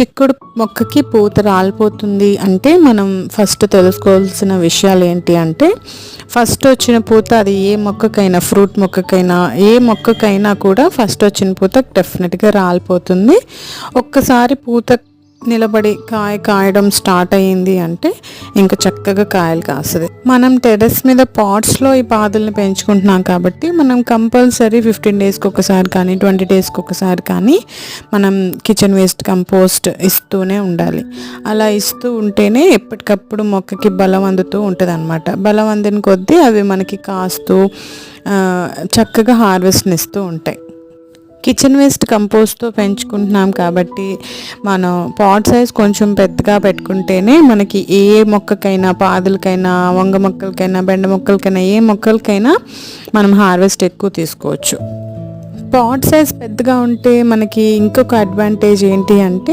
చిక్కుడు మొక్కకి పూత రాలిపోతుంది అంటే మనం ఫస్ట్ తెలుసుకోవాల్సిన విషయాలు ఏంటి అంటే ఫస్ట్ వచ్చిన పూత అది ఏ మొక్కకైనా ఫ్రూట్ మొక్కకైనా ఏ మొక్కకైనా కూడా ఫస్ట్ వచ్చిన పూత డెఫినెట్గా రాలిపోతుంది. ఒక్కసారి పూత నిలబడి కాయ కాయడం స్టార్ట్ అయ్యింది అంటే ఇంకా చక్కగా కాయలు కాస్తుంది. మనం టెర్రస్ మీద పాట్స్లో ఈ పాదులను పెంచుకుంటున్నాం కాబట్టి మనం కంపల్సరీ ఫిఫ్టీన్ డేస్కి ఒకసారి కానీ ట్వంటీ డేస్కి ఒకసారి కానీ మనం కిచెన్ వేస్ట్ కంపోస్ట్ ఇస్తూనే ఉండాలి. అలా ఇస్తూ ఉంటేనే ఎప్పటికప్పుడు మొక్కకి బలం అందుతూ ఉంటుంది అనమాట బలం అందిన కొద్దీ అవి మనకి కాస్తూ చక్కగా హార్వెస్ట్ని ఇస్తూ ఉంటాయి. కిచెన్ వేస్ట్ కంపోస్ట్తో పెంచుకుంటున్నాం కాబట్టి మనం పాట్ సైజ్ కొంచెం పెద్దగా పెట్టుకుంటేనే మనకి ఏ మొక్కకైనా పాదులకైనా వంగ మొక్కలకైనా బెండ మొక్కలకైనా ఏ మొక్కలకైనా మనం హార్వెస్ట్ ఎక్కువ తీసుకోవచ్చు. పాట్ సైజ్ పెద్దగా ఉంటే మనకి ఇంకొక అడ్వాంటేజ్ ఏంటి అంటే